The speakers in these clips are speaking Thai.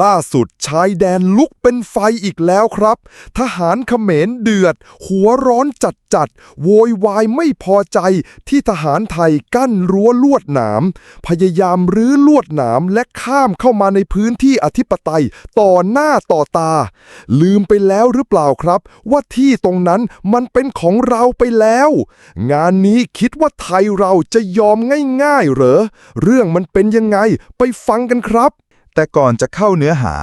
ล่าสุดชายแดนลุกเป็นไฟอีกแล้วครับ ทหารเขมรเดือด หัวร้อนจัดจัดๆโวยวายไม่พอใจที่ทหารไทยกั้นรั้วลวดหนาม พยายามรื้อลวดหนามและข้ามเข้ามาในพื้นที่อธิปไตยต่อหน้าต่อตา ลืมไปแล้วหรือเปล่าครับ ว่าที่ตรงนั้นมันเป็นของเราไปแล้ว งานนี้คิดว่าไทยเราจะยอมง่ายๆ เหรอ เรื่องมันเป็นยังไงไปฟังกันครับ แต่ก่อนจะเข้าเนื้อหา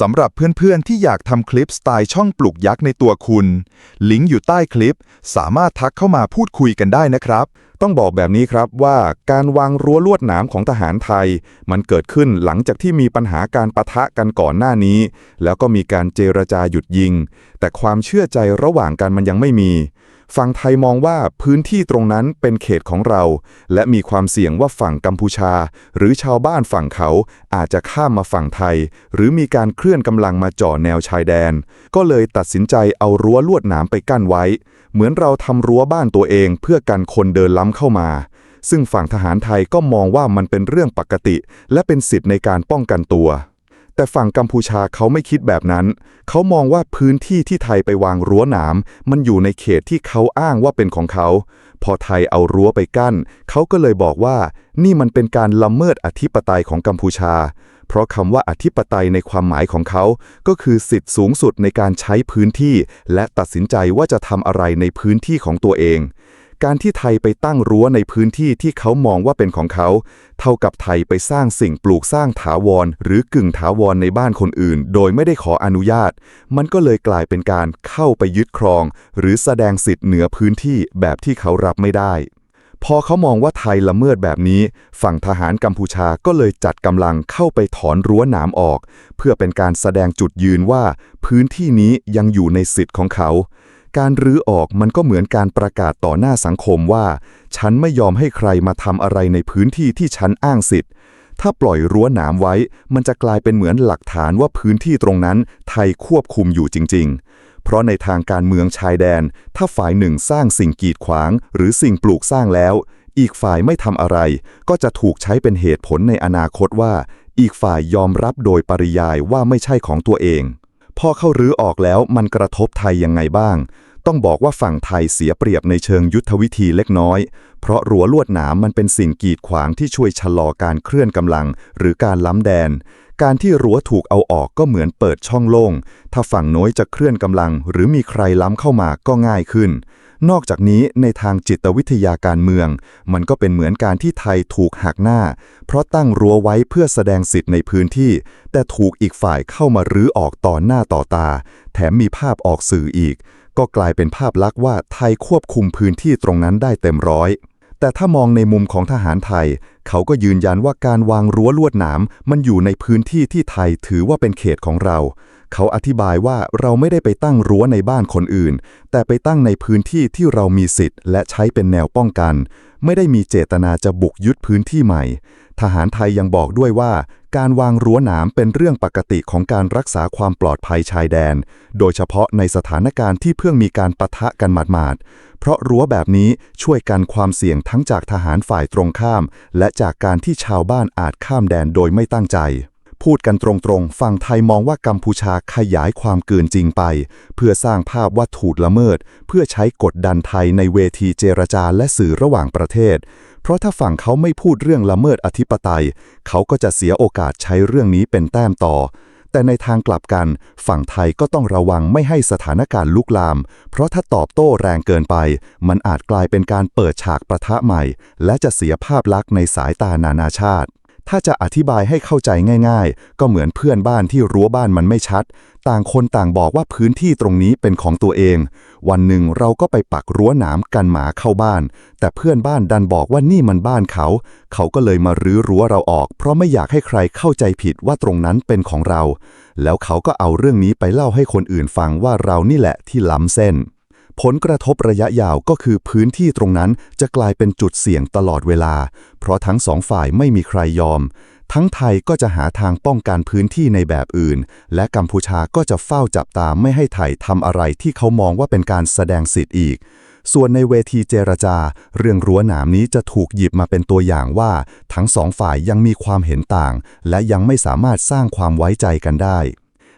สำหรับเพื่อนๆที่อยากทำคลิปสไตล์ช่องปลุกยักษ์ในตัวคุณ ลิงก์อยู่ใต้คลิป สามารถทักเข้ามาพูดคุยกันได้นะครับ ต้องบอกแบบนี้ครับว่าการวางรั้วลวดหนามของทหารไทย มันเกิดขึ้นหลังจากที่มีปัญหาการปะทะกันก่อนหน้านี้ แล้วก็มีการเจรจาหยุดยิง แต่ความเชื่อใจระหว่างกันมันยังไม่มี ฝั่งไทยมองว่าพื้นที่ตรงนั้นเป็นเขตของเรา และมีความเสี่ยงว่าฝั่งกัมพูชา หรือชาวบ้านฝั่งเขาอาจจะข้ามมาฝั่งไทย หรือมีการเคลื่อนกำลังมาจ่อแนวชายแดน ก็เลยตัดสินใจเอารั้วลวดหนามไปกั้นไว้ เหมือนเราทำรั้วบ้านตัวเองเพื่อกันคนเดินล้ำเข้ามา ซึ่งฝั่งทหารไทยก็มองว่ามันเป็นเรื่องปกติ และเป็นสิทธิ์ในการป้องกันตัว แต่ฝั่งกัมพูชาเขาไม่คิดแบบนั้น เขามองว่าพื้นที่ที่ไทยไปวางรั้วหนาม มันอยู่ในเขตที่เขาอ้างว่าเป็นของเขา พอไทยเอารั้วไปกั้น เขาก็เลยบอกว่า นี่มันเป็นการละเมิดอธิปไตยของกัมพูชา เพราะคำว่าอธิปไตยในความหมายของเขา ก็คือสิทธิ์สูงสุดในการใช้พื้นที่ และตัดสินใจว่าจะทำอะไรในพื้นที่ของตัวเอง การที่ไทยไปตั้งรั้วในพื้นที่ที่เขามองว่าเป็นของเขา เท่ากับไทยไปสร้างสิ่งปลูกสร้างถาวร หรือกึ่งถาวรในบ้านคนอื่น โดยไม่ได้ขออนุญาต มันก็เลยกลายเป็นการเข้าไปยึดครอง หรือแสดงสิทธิ์เหนือพื้นที่แบบที่เขารับไม่ได้ พอเขามองว่าไทยละเมิดแบบนี้ ฝั่งทหารกัมพูชาก็เลยจัดกำลังเข้าไปถอนรั้วหนามออก เพื่อเป็นการแสดงจุดยืนว่า พื้นที่นี้ยังอยู่ในสิทธิ์ของเขา การรื้อออกมันก็เหมือนการประกาศต่อหน้าสังคมว่า ฉันไม่ยอมให้ใครมาทำอะไรในพื้นที่ที่ฉันอ้างสิทธิ์ ถ้าปล่อยรั้วหนามไว้ มันจะกลายเป็นเหมือนหลักฐานว่าพื้นที่ตรงนั้นไทยควบคุมอยู่จริง ๆ เพราะในทางการเมืองชายแดน ถ้าฝ่ายหนึ่งสร้างสิ่งกีดขวาง หรือสิ่งปลูกสร้างแล้ว อีกฝ่ายไม่ทำอะไร ก็จะถูกใช้เป็นเหตุผลในอนาคตว่า อีกฝ่ายยอมรับโดยปริยายว่าไม่ใช่ของตัวเองพอเข้ารื้อออกแล้วมันกระทบไทยยังไงบ้าง ต้องบอกว่าฝั่งไทยเสียเปรียบในเชิงยุทธวิธีเล็กน้อย เพราะรั้วลวดหนามมันเป็นสิ่งกีดขวางที่ช่วยชะลอการเคลื่อนกำลัง หรือการล้ำแดน การที่รั้วถูกเอาออกก็เหมือนเปิดช่องโล่ง ถ้าฝั่งน้อยจะเคลื่อนกำลัง หรือมีใครล้ำเข้ามาก็ง่ายขึ้น นอกจากนี้ในทางจิตวิทยาการเมือง มันก็เป็นเหมือนการที่ไทยถูกหักหน้า เพราะตั้งรั้วไว้เพื่อแสดงสิทธิ์ในพื้นที่ แต่ถูกอีกฝ่ายเข้ามารื้อออกต่อหน้าต่อตา แถมมีภาพออกสื่ออีก ก็กลายเป็นภาพลักษณ์ว่าไทยควบคุมพื้นที่ตรงนั้นได้เต็มร้อย แต่ถ้ามองในมุมของทหารไทย เขาก็ยืนยันว่าการวางรั้วลวดหนามมันอยู่ในพื้นที่ที่ไทยถือว่าเป็นเขตของเรา เขาอธิบายว่าเราไม่ได้ไปตั้งรั้วในบ้านคนอื่น แต่ไปตั้งในพื้นที่ที่เรามีสิทธิ์ และใช้เป็นแนวป้องกัน ไม่ได้มีเจตนาจะบุกยึดพื้นที่ใหม่ ทหารไทยยังบอกด้วยว่า การวางรั้วหนามเป็นเรื่องปกติของการรักษาความปลอดภัยชายแดน โดยเฉพาะในสถานการณ์ที่เพิ่งมีการปะทะกันหมาดๆ เพราะรั้วแบบนี้ช่วยกันความเสี่ยงทั้งจากทหารฝ่ายตรงข้าม และจากการที่ชาวบ้านอาจข้ามแดนโดยไม่ตั้งใจ พูดกันตรงๆ ฝั่งไทยมองว่ากัมพูชาขยายความเกินจริงไป เพื่อสร้างภาพว่าถูกละเมิด เพื่อใช้กดดันไทยในเวทีเจรจาและสื่อระหว่างประเทศ เพราะถ้าฝั่งเขาไม่พูดเรื่องละเมิดอธิปไตย เขาก็จะเสียโอกาสใช้เรื่องนี้เป็นแต้มต่อ แต่ในทางกลับกัน ฝั่งไทยก็ต้องระวังไม่ให้สถานการณ์ลุกลาม เพราะถ้าตอบโต้แรงเกินไป มันอาจกลายเป็นการเปิดฉากประทะใหม่ และจะเสียภาพลักษณ์ในสายตานานาชาติ ถ้าจะอธิบายให้เข้าใจง่าย ๆ ก็เหมือนเพื่อนบ้านที่รั้วบ้านมันไม่ชัด ต่างคนต่างบอกว่าพื้นที่ตรงนี้เป็นของตัวเอง วันหนึ่งเราก็ไปปักรั้วหนามกันหมาเข้าบ้าน แต่เพื่อนบ้านดันบอกว่านี่มันบ้านเขา เขาก็เลยมารื้อรั้วเราออก เพราะไม่อยากให้ใครเข้าใจผิดว่าตรงนั้นเป็นของเรา แล้วเขาก็เอาเรื่องนี้ไปเล่าให้คนอื่นฟังว่าเรานี่แหละที่ล้ำเส้น ผลกระทบระยะยาวก็คือพื้นที่ตรงนั้นจะกลายเป็นจุดเสี่ยงตลอดเวลา เพราะทั้งสองฝ่ายไม่มีใครยอม ทั้งไทยก็จะหาทางป้องกันพื้นที่ในแบบอื่น และกัมพูชาก็จะเฝ้าจับตามไม่ให้ไทยทำอะไรที่เขามองว่าเป็นการแสดงสิทธิ์อีกส่วนในเวทีเจรจา เรื่องรั้วหนามนี้จะถูกหยิบมาเป็นตัวอย่างว่า ทั้งสองฝ่ายยังมีความเห็นต่าง และยังไม่สามารถสร้างความไว้ใจกันได้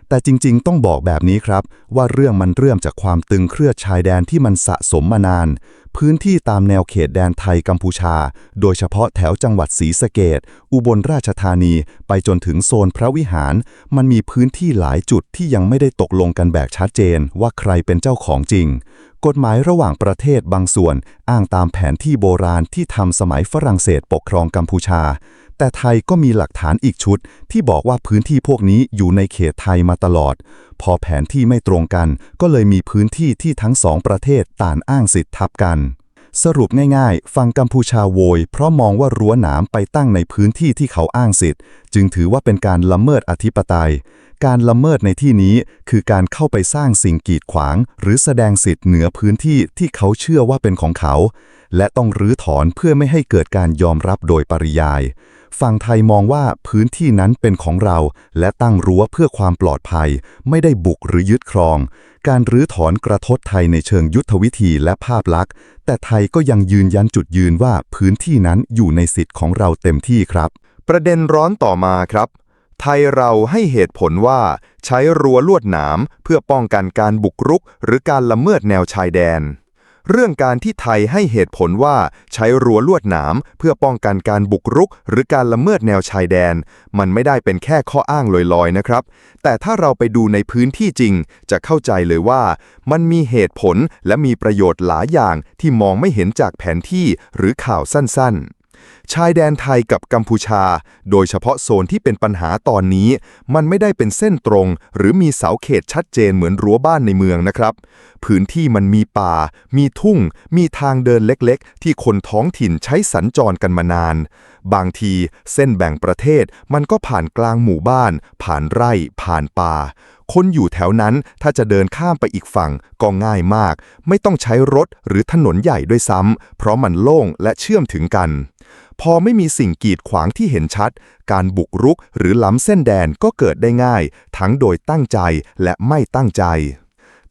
แต่จริงๆ ต้องบอกแบบนี้ครับ ว่าเรื่องมันเริ่มจากความตึงเครียดชายแดนที่มันสะสมมานาน พื้นที่ตามแนวเขตแดนไทยกัมพูชา โดยเฉพาะแถวจังหวัดศรีสะเกดอุบลราชธานี ไปจนถึงโซนพระวิหาร มันมีพื้นที่หลายจุดที่ยังไม่ได้ตกลงกันแบบชัดเจน ว่าใครเป็นเจ้าของจริง กฎหมายระหว่างประเทศบางส่วน อ้างตามแผนที่โบราณที่ทำสมัยฝรั่งเศสปกครองกัมพูชา แต่ไทยก็มีหลักฐานอีกชุด ที่บอกว่าพื้นที่พวกนี้อยู่ในเขตไทยมาตลอด พอแผนที่ไม่ตรงกัน ก็เลยมีพื้นที่ที่ทั้งสองประเทศต่างอ้างสิทธิ์ทับกัน สรุปง่ายๆฟังกัมพูชาโวย เพราะมองว่ารั้วหนามไปตั้งในพื้นที่ที่เขาอ้างสิทธิ์ จึงถือว่าเป็นการละเมิดอธิปไตย การละเมิดในที่นี้คือการเข้าไปสร้างสิ่งกีดขวาง หรือแสดงสิทธิ์เหนือพื้นที่ที่เขาเชื่อว่าเป็นของเขา และต้องรื้อถอนเพื่อไม่ให้เกิดการยอมรับโดยปริยาย ฝั่งไทยมองว่าพื้นที่นั้นเป็นของเรา และตั้งรั้วเพื่อความปลอดภัย ไม่ได้บุกหรือยึดครอง การรื้อถอนกระทบไทยในเชิงยุทธวิธีและภาพลักษณ์ แต่ไทยก็ยังยืนยันจุดยืนว่าพื้นที่นั้นอยู่ในสิทธิ์ของเราเต็มที่ครับ ประเด็นร้อนต่อมาครับ ไทยเราให้เหตุผลว่า ใช้รั้วลวดหนามเพื่อป้องกันการบุกรุก หรือการละเมิดแนวชายแดน เรื่องการที่ไทยให้เหตุผลว่าใช้รั้วลวดหนามเพื่อป้องกันการบุกรุก หรือการละเมิดแนวชายแดน มันไม่ได้เป็นแค่ข้ออ้างลอยๆนะครับ แต่ถ้าเราไปดูในพื้นที่จริง จะเข้าใจเลยว่า มันมีเหตุผลและมีประโยชน์หลายอย่างที่มองไม่เห็นจากแผนที่หรือข่าวสั้นๆ ชายแดนไทยกับกัมพูชา โดยเฉพาะโซนที่เป็นปัญหาตอนนี้ มันไม่ได้เป็นเส้นตรง หรือมีเสาเขตชัดเจนเหมือนรั้วบ้านในเมืองนะครับ พื้นที่มันมีป่า มีทุ่ง มีทางเดินเล็กๆ ที่คนท้องถิ่นใช้สัญจรกันมานาน บางทีเส้นแบ่งประเทศมันก็ผ่านกลางหมู่บ้าน ผ่านไร่ ผ่านป่า คนอยู่แถวนั้นถ้าจะเดินข้ามไปอีกฝั่งก็ง่ายมาก ไม่ต้องใช้รถหรือถนนใหญ่ด้วยซ้ำเพราะมันโล่งและเชื่อมถึงกัน พอไม่มีสิ่งกีดขวางที่เห็นชัด การบุกรุกหรือล้ำเส้นแดนก็เกิดได้ง่าย ทั้งโดยตั้งใจและไม่ตั้งใจ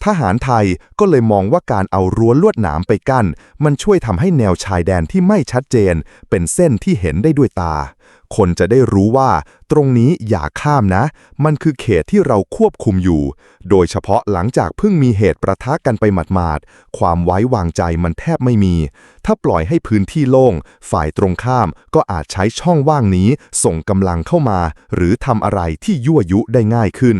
ทหารไทยก็เลยมองว่าการเอารั้วลวดหนามไปกั้น มันช่วยทำให้แนวชายแดนที่ไม่ชัดเจน เป็นเส้นที่เห็นได้ด้วยตา คนจะได้รู้ว่า ตรงนี้อย่าข้ามนะ มันคือเขตที่เราควบคุมอยู่ โดยเฉพาะหลังจากเพิ่งมีเหตุประทะกันไปหมาดๆ ความไว้วางใจมันแทบไม่มี ถ้าปล่อยให้พื้นที่โล่ง ฝ่ายตรงข้ามก็อาจใช้ช่องว่างนี้ ส่งกำลังเข้ามา หรือทำอะไรที่ยั่วยุได้ง่ายขึ้น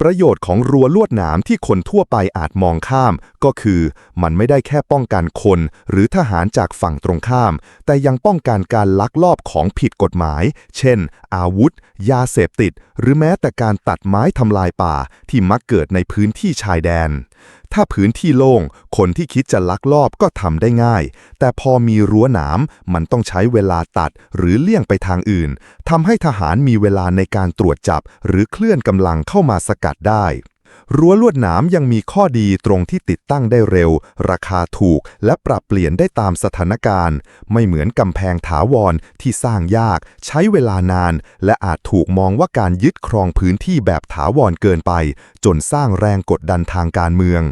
ประโยชน์ของรั้วลวดหนามที่คนทั่วไปอาจมองข้าม ก็คือมันไม่ได้แค่ป้องกันคน หรือทหารจากฝั่งตรงข้าม แต่ยังป้องกันการลักลอบของผิดกฎหมาย เช่น อาวุธ ยาเสพติด หรือแม้แต่การตัดไม้ทำลายป่าที่มักเกิดในพื้นที่ชายแดนถ้าพื้นที่โล่ง คนที่คิดจะลักลอบก็ทำได้ง่าย แต่พอมีรั้วหนามมันต้องใช้เวลาตัดหรือเลี่ยงไปทางอื่นทำให้ทหารมีเวลาในการตรวจจับ หรือเคลื่อนกำลังเข้ามาสกัดได้ รั้วลวดหนามยังมีข้อดีตรงที่ติดตั้งได้เร็ว ราคาถูก และปรับเปลี่ยนได้ตามสถานการณ์ ไม่เหมือนกำแพงถาวรที่สร้างยาก ใช้เวลานาน และอาจถูกมองว่าการยึดครองพื้นที่แบบถาวรเกินไป จนสร้างแรงกดดันทางการเมือง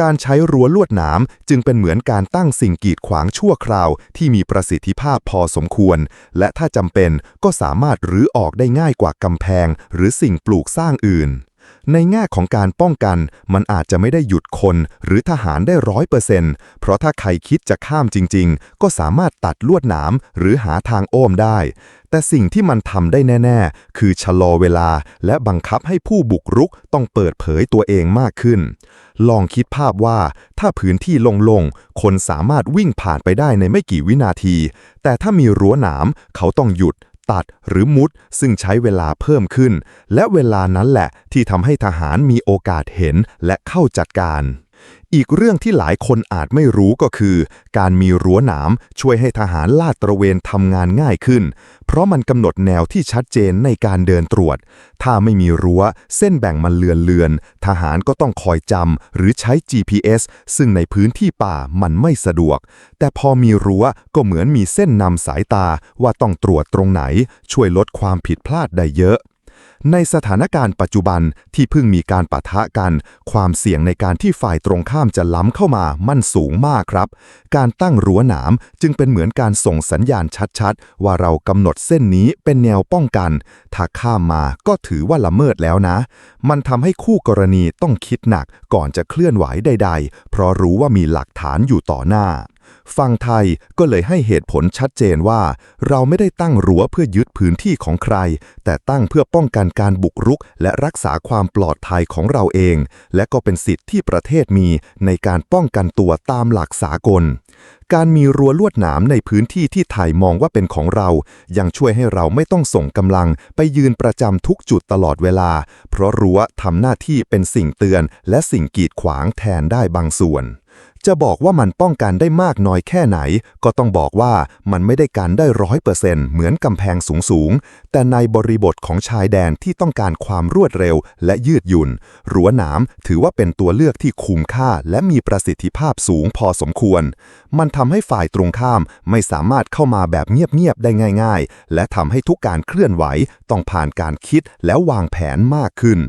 การใช้รั้วลวดหนามจึงเป็นเหมือนการตั้งสิ่งกีดขวางชั่วคราว ที่มีประสิทธิภาพพอสมควร และถ้าจำเป็นก็สามารถรื้อออกได้ง่ายกว่ากำแพง หรือสิ่งปลูกสร้างอื่น ในแง่ของการป้องกันมันอาจจะไม่ได้หยุดคนหรือทหารได้ร้อยเปอร์เซ็นต์เพราะถ้าใครคิดจะข้ามจริง ๆ ก็สามารถตัดลวดหนามหรือหาทางโอ้มได้ แต่สิ่งที่มันทำได้แน่ ๆ คือชะลอเวลา และบังคับให้ผู้บุกรุกต้องเปิดเผยตัวเองมากขึ้น ลองคิดภาพว่า ถ้าพื้นที่โล่งๆคนสามารถวิ่งผ่านไปได้ในไม่กี่วินาที แต่ถ้ามีรั้วหนามเขาต้องหยุด ตัดหรือมุด ซึ่งใช้เวลาเพิ่มขึ้น และเวลานั้นแหละที่ทำให้ทหารมีโอกาสเห็นและเข้าจัดการ อีกเรื่องที่หลายคนอาจไม่รู้ก็คือ การมีรั้วหนามช่วยให้ทหารลาดตระเวนทำงานง่ายขึ้น เพราะมันกำหนดแนวที่ชัดเจนในการเดินตรวจ ถ้าไม่มีรั้ว เส้นแบ่งมันเลือนเลือน ทหารก็ต้องคอยจำหรือใช้ GPS ซึ่งในพื้นที่ป่ามันไม่สะดวก แต่พอมีรั้วก็เหมือนมีเส้นนำสายตาว่าต้องตรวจตรงไหน ช่วยลดความผิดพลาดได้เยอะ ในสถานการณ์ปัจจุบันที่เพิ่งมีการปะทะกัน ความเสี่ยงในการที่ฝ่ายตรงข้ามจะล้ำเข้ามามันสูงมากครับ การตั้งรั้วหนามจึงเป็นเหมือนการส่งสัญญาณชัดๆ ว่าเรากำหนดเส้นนี้เป็นแนวป้องกัน ถ้าข้ามมาก็ถือว่าละเมิดแล้วนะ มันทำให้คู่กรณีต้องคิดหนักก่อนจะเคลื่อนไหวใด ๆ เพราะรู้ว่ามีหลักฐานอยู่ต่อหน้า ฝั่งไทยก็เลยให้เหตุผลชัดเจนว่า เราไม่ได้ตั้งรั้วเพื่อยึดพื้นที่ของใคร แต่ตั้งเพื่อป้องกันการบุกรุก และรักษาความปลอดภัยของเราเอง และก็เป็นสิทธิ์ที่ประเทศมีในการป้องกันตัวตามหลักสากล การมีรั้วลวดหนามในพื้นที่ที่ไทยมองว่าเป็นของเรา ยังช่วยให้เราไม่ต้องส่งกำลังไปยืนประจำทุกจุดตลอดเวลา เพราะรั้วทำหน้าที่เป็นสิ่งเตือนและสิ่งกีดขวางแทนได้บางส่วน จะบอกว่ามันป้องกันได้มากน้อยแค่ไหน ก็ต้องบอกว่ามันไม่ได้กันได้ร้อยเปอร์เซ็นต์เหมือนกำแพงสูงๆแต่ในบริบทของชายแดนที่ต้องการความรวดเร็วและยืดหยุ่น รั้วหนามถือว่าเป็นตัวเลือกที่คุ้มค่า และมีประสิทธิภาพสูงพอสมควร มันทำให้ฝ่ายตรงข้ามไม่สามารถเข้ามาแบบเงียบๆได้ง่าย ๆ และทำให้ทุกการเคลื่อนไหวต้องผ่านการคิดและวางแผนมากขึ้น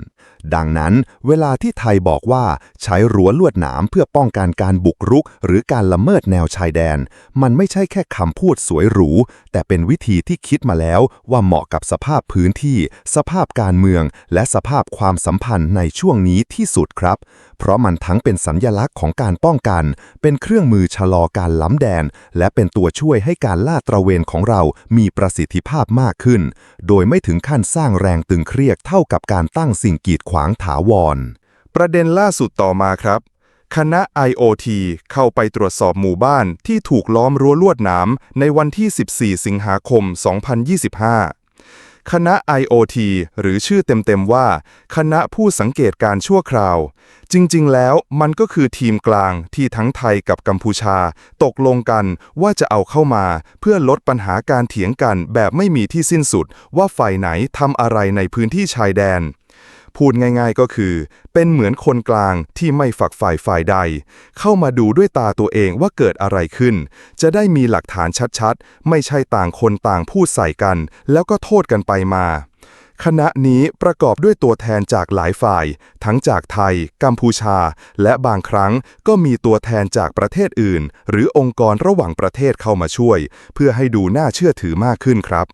ดังนั้น เวลาที่ไทยบอกว่าใช้รั้วลวดหนามเพื่อป้องกันการบุกรุก หรือการละเมิดแนวชายแดน มันไม่ใช่แค่คำพูดสวยหรู แต่เป็นวิธีที่คิดมาแล้วว่าเหมาะกับสภาพพื้นที่ สภาพการเมือง และสภาพความสัมพันธ์ในช่วงนี้ที่สุดครับ เพราะมันทั้งเป็นสัญญลักษณ์ของการป้องกัน เป็นเครื่องมือชะลอการล้ำแดน และเป็นตัวช่วยให้การลาดตระเวนของเรามีประสิทธิภาพมากขึ้น โดยไม่ถึงขั้นสร้างแรงตึงเครียดเท่ากับการตั้งสิ่งกีดขวางถาวร ประเด็นล่าสุดต่อมาครับ คณะ IOT เข้าไปตรวจสอบหมู่บ้านที่ถูกล้อมรั้วลวดหนามในวันที่ 14 สิงหาคม 2025 คณะ IOT หรือชื่อเต็มๆว่า คณะผู้สังเกตการชั่วคราว จริงๆ แล้วมันก็คือทีมกลางที่ทั้งไทยกับกัมพูชา ตกลงกันว่าจะเอาเข้ามา เพื่อลดปัญหาการเถียงกันแบบไม่มีที่สิ้นสุดว่าฝ่ายไหนทำอะไรในพื้นที่ชายแดน พูดง่ายๆก็คือ เป็นเหมือนคนกลางที่ไม่ฝักฝ่ายฝ่ายใด เข้ามาดูด้วยตาตัวเองว่าเกิดอะไรขึ้น จะได้มีหลักฐานชัดๆ ไม่ใช่ต่างคนต่างพูดใส่กัน แล้วก็โทษกันไปมา คณะนี้ประกอบด้วยตัวแทนจากหลายฝ่าย ทั้งจากไทย กัมพูชา และบางครั้งก็มีตัวแทนจากประเทศอื่น หรือองค์กรระหว่างประเทศเข้ามาช่วย เพื่อให้ดูน่าเชื่อถือมากขึ้นครับ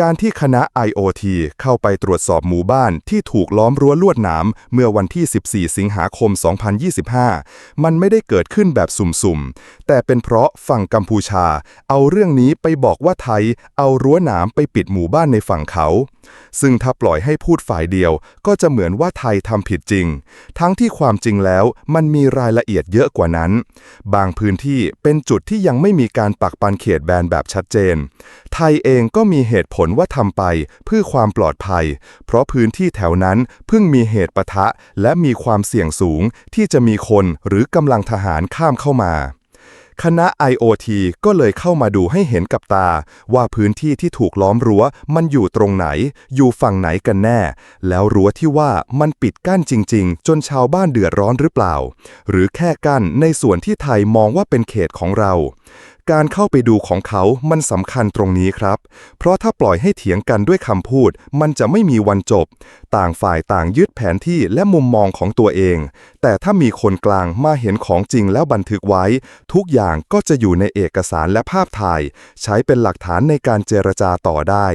การที่คณะ IOT เข้าไปตรวจสอบหมู่บ้านที่ถูกล้อมรั้วลวดหนามเมื่อวันที่ 14 สิงหาคม 2025 มันไม่ได้เกิดขึ้นแบบสุ่มๆ แต่เป็นเพราะฝั่งกัมพูชา เอาเรื่องนี้ไปบอกว่าไทยเอารั้วหนามไปปิดหมู่บ้านในฝั่งเขา ซึ่งถ้าปล่อยให้พูดฝ่ายเดียว ก็จะเหมือนว่าไทยทำผิดจริง ทั้งที่ความจริงแล้วมันมีรายละเอียดเยอะกว่านั้น บางพื้นที่เป็นจุดที่ยังไม่มีการปักปันเขตแบนแบบชัดเจน ไทยเองก็มีเหตุผลว่าทำไปเพื่อความปลอดภัย เพราะพื้นที่แถวนั้นเพิ่งมีเหตุปะทะ และมีความเสี่ยงสูงที่จะมีคนหรือกำลังทหารข้ามเข้ามา คณะ IOT ก็เลยเข้ามาดูให้เห็นกับตา ว่าพื้นที่ที่ถูกล้อมรั้ว มันอยู่ตรงไหน อยู่ฝั่งไหนกันแน่ แล้วรั้วที่ว่ามันปิดกั้นจริง ๆ จนชาวบ้านเดือดร้อนหรือเปล่า หรือแค่กั้นในส่วนที่ไทยมองว่าเป็นเขตของเรา การเข้าไปดูของเขามันสำคัญตรงนี้ครับ เพราะถ้าปล่อยให้เถียงกันด้วยคำพูด มันจะไม่มีวันจบ ต่างฝ่ายต่างยึดแผนที่และมุมมองของตัวเอง แต่ถ้ามีคนกลางมาเห็นของจริงแล้วบันทึกไว้ ทุกอย่างก็จะอยู่ในเอกสารและภาพถ่าย ใช้เป็นหลักฐานในการเจรจาต่อได้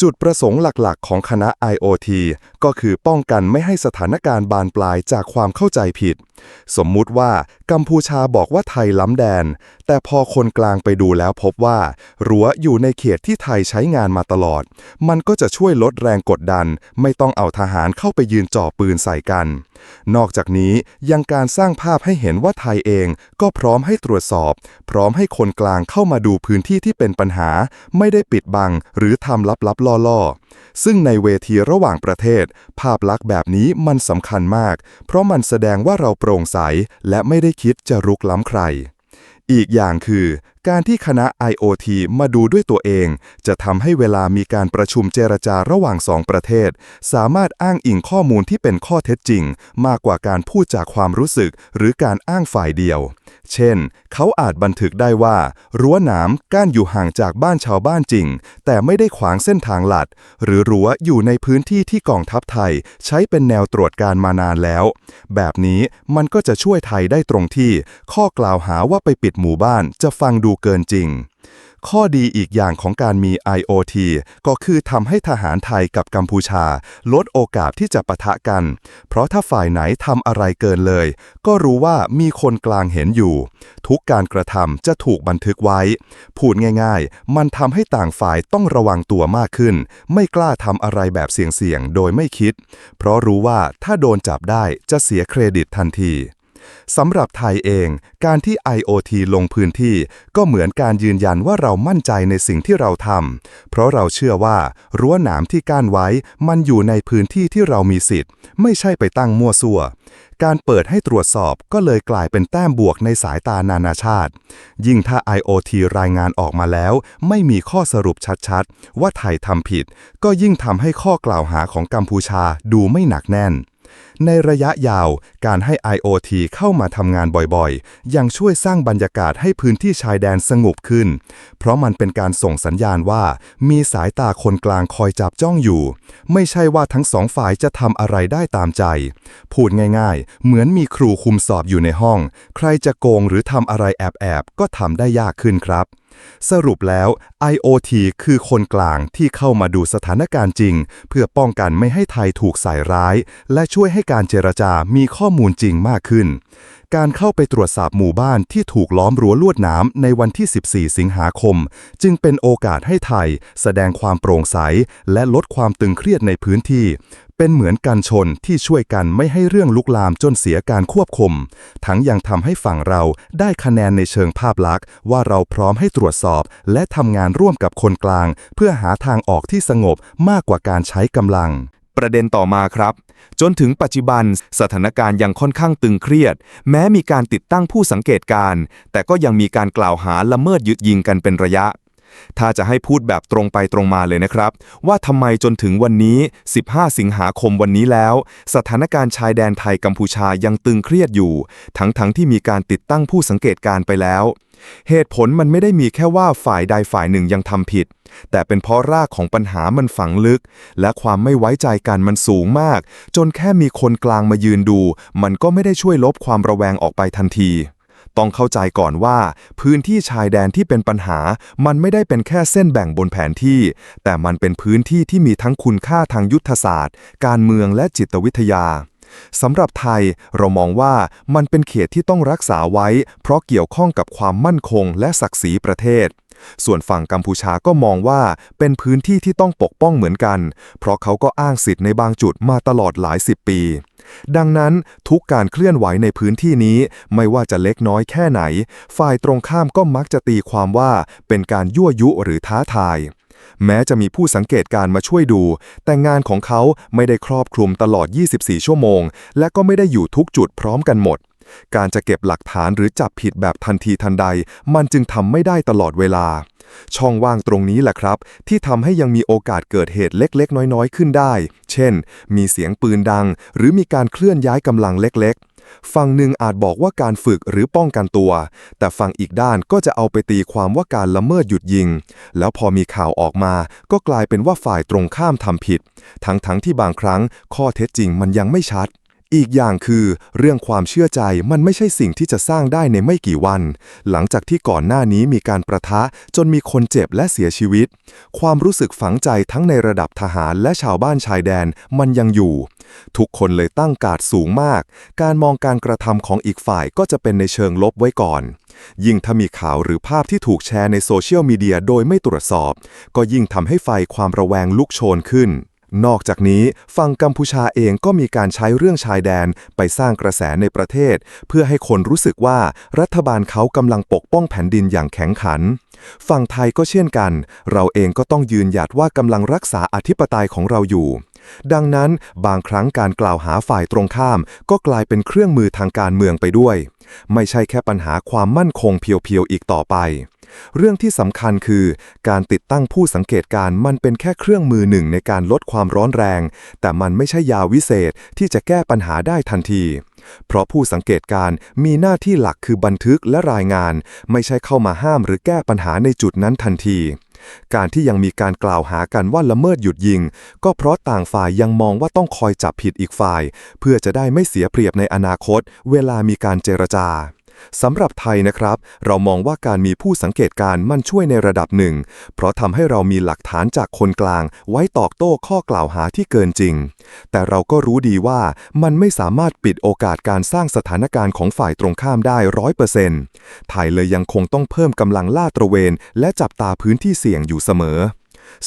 จุดประสงค์หลักๆ ของคณะ IOT ก็คือป้องกันไม่ให้สถานการณ์บานปลายจากความเข้าใจผิด สมมุติว่ากัมพูชาบอกว่าไทยล้ำแดน แต่พอคนกลางไปดูแล้วพบว่า รั้วอยู่ในเขตที่ไทยใช้งานมาตลอด มันก็จะช่วยลดแรงกดดัน ไม่ต้องเอาทหารเข้าไปยืนจ่อปืนใส่กัน นอกจากนี้ยังการสร้างภาพให้เห็นว่าไทยเองก็พร้อมให้ตรวจสอบ พร้อมให้คนกลางเข้ามาดูพื้นที่ที่เป็นปัญหา ไม่ได้ปิดบังหรือทำลับๆล่อๆ ซึ่งในเวทีระหว่างประเทศ ภาพลักษณ์แบบนี้มันสำคัญมาก เพราะมันแสดงว่าเราโปร่งใสและไม่ได้คิดจะรุกล้ำใคร อีกอย่างคือ การที่คณะ IOT มาดูด้วยตัวเอง จะทำให้เวลามีการประชุมเจรจาระหว่างสองประเทศ สามารถอ้างอิงข้อมูลที่เป็นข้อเท็จจริง มากกว่าการพูดจากความรู้สึก หรือการอ้างฝ่ายเดียว เช่น เขาอาจบันทึกได้ว่า รั้วหนามกั้นอยู่ห่างจากบ้านชาวบ้านจริง แต่ไม่ได้ขวางเส้นทางหลัด หรือรั้วอยู่ในพื้นที่ที่กองทัพไทย ใช้เป็นแนวตรวจการมานานแล้ว แบบนี้มันก็จะช่วยไทยได้ตรงที่ ข้อกล่าวหาว่าไปปิดหมู่บ้านจะฟังดูเกินจริง ข้อดีอีกอย่างของการมี IoT ก็คือทำให้ทหารไทยกับกัมพูชา ลดโอกาสที่จะปะทะกัน เพราะถ้าฝ่ายไหนทำอะไรเกินเลย ก็รู้ว่ามีคนกลางเห็นอยู่ ทุกการกระทำจะถูกบันทึกไว้ พูดง่ายๆ มันทำให้ต่างฝ่ายต้องระวังตัวมากขึ้น ไม่กล้าทำอะไรแบบเสี่ยงๆ โดยไม่คิด เพราะรู้ว่าถ้าโดนจับได้จะเสียเครดิตทันที สำหรับไทยเอง การที่ IoT ลงพื้นที่ ก็เหมือนการยืนยันว่าเรามั่นใจในสิ่งที่เราทำ เพราะเราเชื่อว่า รั้วหนามที่กั้นไว้ มันอยู่ในพื้นที่ที่เรามีสิทธิ์ ไม่ใช่ไปตั้งมั่วซั่วการเปิดให้ตรวจสอบก็เลยกลายเป็นแต้มบวกในสายตานานาชาติ ยิ่งถ้า IoT รายงานออกมาแล้ว ไม่มีข้อสรุปชัดๆ ว่าไทยทำผิด ก็ยิ่งทำให้ข้อกล่าวหาของกัมพูชาดูไม่หนักแน่น ในระยะยาว การให้ IoT เข้ามาทำงานบ่อยๆ ยังช่วยสร้างบรรยากาศให้พื้นที่ชายแดนสงบขึ้น เพราะมันเป็นการส่งสัญญาณว่า มีสายตาคนกลางคอยจับจ้องอยู่ ไม่ใช่ว่าทั้งสองฝ่ายจะทำอะไรได้ตามใจ พูดง่ายๆ เหมือนมีครูคุมสอบอยู่ในห้อง ใครจะโกงหรือทำอะไรแอบๆ ก็ทำได้ยากขึ้นครับ สรุปแล้ว IoT คือคนกลางที่เข้ามาดูสถานการณ์จริง เพื่อป้องกันไม่ให้ไทยถูกใส่ร้าย และช่วยให้การเจรจามีข้อมูลจริงมากขึ้น การเข้าไปตรวจสอบหมู่บ้านที่ถูกล้อมรั้วลวดหน้ำในวันที่ 14 สิงหาคม จึงเป็นโอกาสให้ไทย แสดงความโปร่งใส และลดความตึงเครียดในพื้นที่ เป็นเหมือนกันชนที่ช่วยกันไม่ให้เรื่องลุกลามจนเสียการควบคุม ทั้งยังทำให้ฝั่งเราได้คะแนนในเชิงภาพลักษณ์ ว่าเราพร้อมให้ตรวจสอบ และทำงานร่วมกับคนกลาง เพื่อหาทางออกที่สงบมากกว่าการใช้กำลังประเด็นต่อมาครับ จนถึงปัจจุบันสถานการณ์ยังค่อนข้างตึงเครียด แม้มีการติดตั้งผู้สังเกตการณ์แต่ก็ยังมีการกล่าวหาละเมิดยึดยิงกันเป็นระยะ ถ้าจะให้พูดแบบตรงไปตรงมาเลยนะครับ ว่าทำไมจนถึงวันนี้ 15 สิงหาคมวันนี้แล้ว สถานการณ์ชายแดนไทยกัมพูชายังตึงเครียดอยู่ ทั้งๆทที่มีการติดตั้งผู้สังเกตการณ์ไปแล้ว เหตุผลมันไม่ได้มีแค่ว่าฝ่ายใดฝ่ายหนึ่งยังทำผิด แต่เป็นเพราะรากของปัญหามันฝังลึก และความไม่ไว้ใจกันมันสูงมาก จนแค่มีคนกลางมายืนดู มันก็ไม่ได้ช่วยลบความระแวงออกไปทันที ต้องเข้าใจก่อนว่า พื้นที่ชายแดนที่เป็นปัญหา มันไม่ได้เป็นแค่เส้นแบ่งบนแผนที่ แต่มันเป็นพื้นที่ที่มีทั้งคุณค่าทางยุทธศาสตร์ การเมืองและจิตวิทยาสำหรับไทยเรามองว่ามันเป็นเขตที่ต้องรักษาไว้ เพราะเกี่ยวข้องกับความมั่นคงและศักดิ์ศรีประเทศ ส่วนฝั่งกัมพูชาก็มองว่าเป็นพื้นที่ที่ต้องปกป้องเหมือนกัน เพราะเขาก็อ้างสิทธิ์ในบางจุดมาตลอดหลายสิบปี ดังนั้นทุกการเคลื่อนไหวในพื้นที่นี้ไม่ว่าจะเล็กน้อยแค่ไหน ฝ่ายตรงข้ามก็มักจะตีความว่าเป็นการยั่วยุหรือท้าทาย แม้จะมีผู้สังเกตการมาช่วยดู แต่งานของเขาไม่ได้ครอบคลุมตลอด 24 ชั่วโมง และก็ไม่ได้อยู่ทุกจุดพร้อมกันหมด การจะเก็บหลักฐานหรือจับผิดแบบทันทีทันใด มันจึงทำไม่ได้ตลอดเวลา ช่องว่างตรงนี้แหละครับ ที่ทำให้ยังมีโอกาสเกิดเหตุเล็ก ๆ น้อย ๆ ขึ้นได้ เช่น มีเสียงปืนดัง หรือมีการเคลื่อนย้ายกำลังเล็ก ๆฝั่งหนึ่งอาจบอกว่าการฝึกหรือป้องกันตัว แต่ฝั่งอีกด้านก็จะเอาไปตีความว่าการละเมิดหยุดยิง แล้วพอมีข่าวออกมา ก็กลายเป็นว่าฝ่ายตรงข้ามทำผิด ทั้งๆทที่บางครั้งข้อเท็จจริงมันยังไม่ชัด อีกอย่างคือเรื่องความเชื่อใจมันไม่ใช่สิ่งที่จะสร้างได้ในไม่กี่วัน หลังจากที่ก่อนหน้านี้มีการประทะจนมีคนเจ็บและเสียชีวิต ความรู้สึกฝังใจทั้งในระดับทหารและชาวบ้านชายแดนมันยังอยู่ ทุกคนเลยตั้งการดสูงมาก การมองการกระทำของอีกฝ่ายก็จะเป็นในเชิงลบไว้ก่อน ยิ่งถ้ามีข่าวหรือภาพที่ถูกแชร์ในโซเชียลมีเดียโดยไม่ตรวจสอบ ก็ยิ่งทำให้ไฟความระแวงลุกโชนขึ้น นอกจากนี้ฝั่งกัมพูชาเองก็มีการใช้เรื่องชายแดนไปสร้างกระแสในประเทศ เพื่อให้คนรู้สึกว่ารัฐบาลเขากำลังปกป้องแผ่นดินอย่างแข็งขัน ฝั่งไทยก็เช่นกัน เราเองก็ต้องยืนหยัดว่ากำลังรักษาอธิปไตยของเราอยู่ ดังนั้นบางครั้งการกล่าวหาฝ่ายตรงข้าม ก็กลายเป็นเครื่องมือทางการเมืองไปด้วย ไม่ใช่แค่ปัญหาความมั่นคงเพียวๆอีกต่อไป เรื่องที่สำคัญคือ การติดตั้งผู้สังเกตการณ์มันเป็นแค่เครื่องมือหนึ่งในการลดความร้อนแรง แต่มันไม่ใช่ยาวิเศษที่จะแก้ปัญหาได้ทันที เพราะผู้สังเกตการณ์มีหน้าที่หลักคือบันทึกและรายงาน ไม่ใช่เข้ามาห้ามหรือแก้ปัญหาในจุดนั้นทันทีการที่ยังมีการกล่าวหากันว่าละเมิดหยุดยิง ก็เพราะต่างฝ่ายยังมองว่าต้องคอยจับผิดอีกฝ่าย เพื่อจะได้ไม่เสียเปรียบในอนาคต เวลามีการเจรจา สำหรับไทยนะครับ เรามองว่าการมีผู้สังเกตการ์มันช่วยในระดับหนึ่ง เพราะทำให้เรามีหลักฐานจากคนกลาง ไว้ตอกโต้ข้อกล่าวหาที่เกินจริง แต่เราก็รู้ดีว่ามันไม่สามารถปิดโอกาสการสร้างสถานการณ์ของฝ่ายตรงข้ามได้ร้อยเปอร์เซ็นต์ไทยเลยยังคงต้องเพิ่มกำลังล่าตระเวน และจับตาพื้นที่เสี่ยงอยู่เสมอ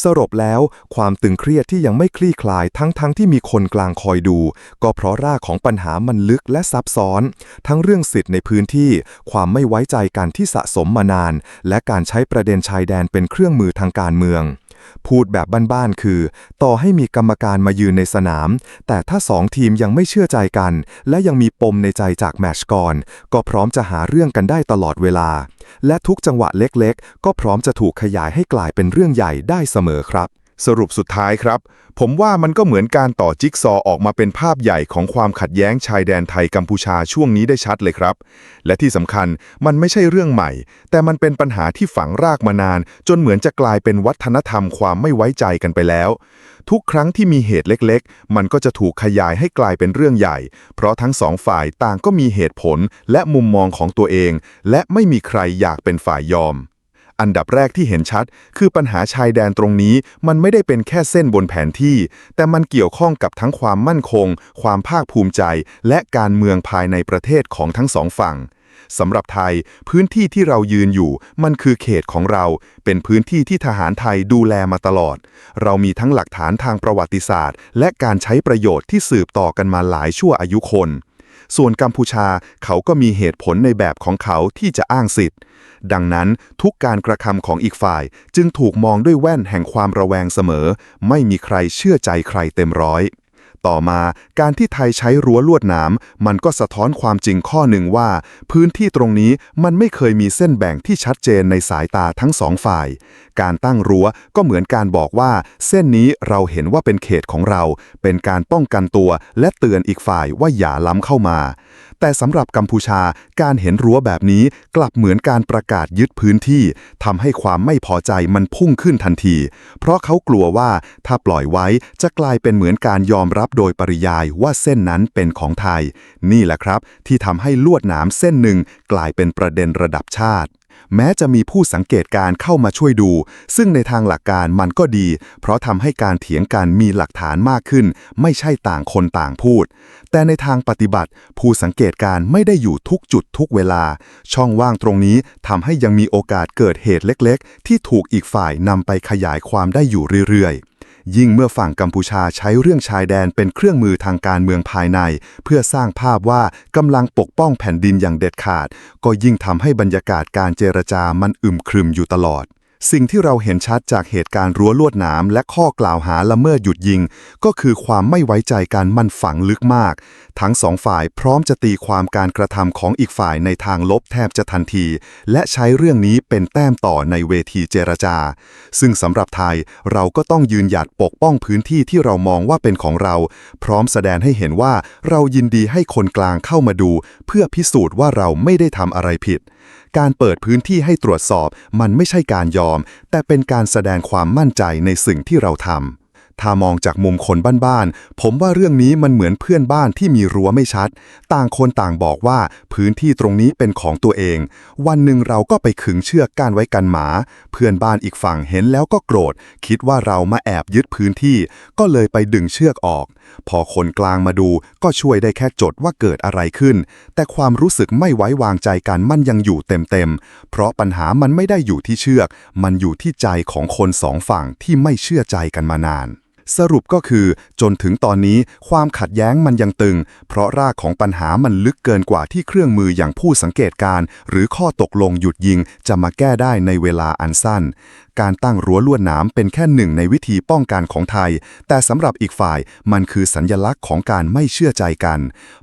สรุปแล้วความตึงเครียดที่ยังไม่คลี่คลายทั้งๆทที่มีคนกลางคอยดู ก็เพราะรากของปัญหามันลึกและซับซ้อน ทั้งเรื่องสิทธิ์ในพื้นที่ ความไม่ไว้ใจกันที่สะสมมานาน และการใช้ประเด็นชายแดนเป็นเครื่องมือทางการเมือง พูดแบบบ้านๆคือ ต่อให้มีกรรมการมายืนในสนาม แต่ถ้าสองทีมยังไม่เชื่อใจกัน และยังมีปมในใจจากแมชก่อน ก็พร้อมจะหาเรื่องกันได้ตลอดเวลา และทุกจังหวะเล็กๆ ก็พร้อมจะถูกขยายให้กลายเป็นเรื่องใหญ่ได้เสมอครับ สรุปสุดท้ายครับ ผมว่ามันก็เหมือนการต่อจิ๊กซอออกมาเป็นภาพใหญ่ของความขัดแย้งชายแดนไทยกัมพูชาช่วงนี้ได้ชัดเลยครับ และที่สำคัญมันไม่ใช่เรื่องใหม่ แต่มันเป็นปัญหาที่ฝังรากมานาน จนเหมือนจะกลายเป็นวัฒนธรรมความไม่ไว้ใจกันไปแล้ว ทุกครั้งที่มีเหตุเล็กๆ มันก็จะถูกขยายให้กลายเป็นเรื่องใหญ่ เพราะทั้งสองฝ่ายต่างก็มีเหตุผลและมุมมองของตัวเอง และไม่มีใครอยากเป็นฝ่ายยอม อันดับแรกที่เห็นชัด คือปัญหาชายแดนตรงนี้มันไม่ได้เป็นแค่เส้นบนแผนที่ แต่มันเกี่ยวข้องกับทั้งความมั่นคง ความภาคภูมิใจ และการเมืองภายในประเทศของทั้งสองฝั่งสำหรับไทย พื้นที่ที่เรายืนอยู่ มันคือเขตของเรา เป็นพื้นที่ที่ทหารไทยดูแลมาตลอด เรามีทั้งหลักฐานทางประวัติศาสตร์ และการใช้ประโยชน์ที่สืบต่อกันมาหลายชั่วอายุคน ส่วนกัมพูชาเขาก็มีเหตุผลในแบบของเขาที่จะอ้างสิทธิ์ ดังนั้นทุกการกระทำของอีกฝ่ายจึงถูกมองด้วยแว่นแห่งความระแวงเสมอ ไม่มีใครเชื่อใจใครเต็มร้อย ต่อมา การที่ไทยใช้รั้วลวดหนามมันก็สะท้อนความจริงข้อหนึ่งว่า พื้นที่ตรงนี้มันไม่เคยมีเส้นแบ่งที่ชัดเจนในสายตาทั้งสองฝ่าย การตั้งรั้วก็เหมือนการบอกว่า เส้นนี้เราเห็นว่าเป็นเขตของเรา เป็นการป้องกันตัวและเตือนอีกฝ่ายว่าอย่าล้ำเข้ามา แต่สำหรับกัมพูชาการเห็นรั้วแบบนี้กลับเหมือนการประกาศยึดพื้นที่ทำให้ความไม่พอใจมันพุ่งขึ้นทันที เพราะเขากลัวว่าถ้าปล่อยไว้จะกลายเป็นเหมือนการยอมรับโดยปริยายว่าเส้นนั้นเป็นของไทย นี่แหละครับ ที่ทำให้ลวดหนามเส้นหนึ่งกลายเป็นประเด็นระดับชาติ แม้จะมีผู้สังเกตการเข้ามาช่วยดู ซึ่งในทางหลักการมันก็ดี เพราะทำให้การเถียงกันมีหลักฐานมากขึ้น ไม่ใช่ต่างคนต่างพูด แต่ในทางปฏิบัติ ผู้สังเกตการไม่ได้อยู่ทุกจุดทุกเวลา ช่องว่างตรงนี้ทำให้ยังมีโอกาสเกิดเหตุเล็ก ๆ ที่ถูกอีกฝ่ายนำไปขยายความได้อยู่เรื่อยๆ ยิ่งเมื่อฝั่งกัมพูชาใช้เรื่องชายแดนเป็นเครื่องมือทางการเมืองภายใน เพื่อสร้างภาพว่ากำลังปกป้องแผ่นดินอย่างเด็ดขาด ก็ยิ่งทำให้บรรยากาศการเจรจามันอึมครึมอยู่ตลอด สิ่งที่เราเห็นชัดจากเหตุการณ์รั้วลวดหนามและข้อกล่าวหาละเมิดหยุดยิง ก็คือความไม่ไว้ใจกันมันฝังลึกมาก ทั้งสองฝ่ายพร้อมจะตีความการกระทำของอีกฝ่ายในทางลบแทบจะทันที และใช้เรื่องนี้เป็นแต้มต่อในเวทีเจรจา ซึ่งสำหรับไทยเราก็ต้องยืนหยัดปกป้องพื้นที่ที่เรามองว่าเป็นของเรา พร้อมแสดงให้เห็นว่าเรายินดีให้คนกลางเข้ามาดู เพื่อพิสูจน์ว่าเราไม่ได้ทำอะไรผิด การเปิดพื้นที่ให้ตรวจสอบมันไม่ใช่การยอม แต่เป็นการแสดงความมั่นใจในสิ่งที่เราทำ ถ้ามองจากมุมคนบ้านๆ ผมว่าเรื่องนี้มันเหมือนเพื่อนบ้านที่มีรั้วไม่ชัด ต่างคนต่างบอกว่าพื้นที่ตรงนี้เป็นของตัวเอง วันหนึ่งเราก็ไปขึงเชือกก้านไว้กันหมา เพื่อนบ้านอีกฝั่งเห็นแล้วก็โกรธ คิดว่าเรามาแอบยึดพื้นที่ ก็เลยไปดึงเชือกออก พอคนกลางมาดูก็ช่วยได้แค่จดว่าเกิดอะไรขึ้น แต่ความรู้สึกไม่ไว้วางใจกันมันยังอยู่เต็มๆ เพราะปัญหามันไม่ได้อยู่ที่เชือก มันอยู่ที่ใจของคนสองฝั่งที่ไม่เชื่อใจกันมานาน สรุปก็คือ จนถึงตอนนี้ความขัดแย้งมันยังตึง เพราะรากของปัญหามันลึกเกินกว่าที่เครื่องมืออย่างผู้สังเกตการณ์หรือข้อตกลงหยุดยิงจะมาแก้ได้ในเวลาอันสั้น การตั้งรั้วลวดหนามเป็นแค่หนึ่งในวิธีป้องกันของไทย แต่สำหรับอีกฝ่ายมันคือสัญญลักษณ์ของการไม่เชื่อใจกัน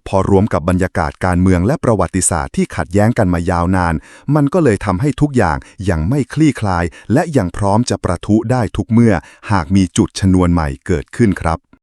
พอรวมกับบรรยากาศการเมืองและประวัติศาสตร์ที่ขัดแย้งกันมายาวนาน มันก็เลยทำให้ทุกอย่างยังไม่คลี่คลาย และยังพร้อมจะประทุได้ทุกเมื่อ หากมีจุดชนวนใหม่เกิดขึ้นครับ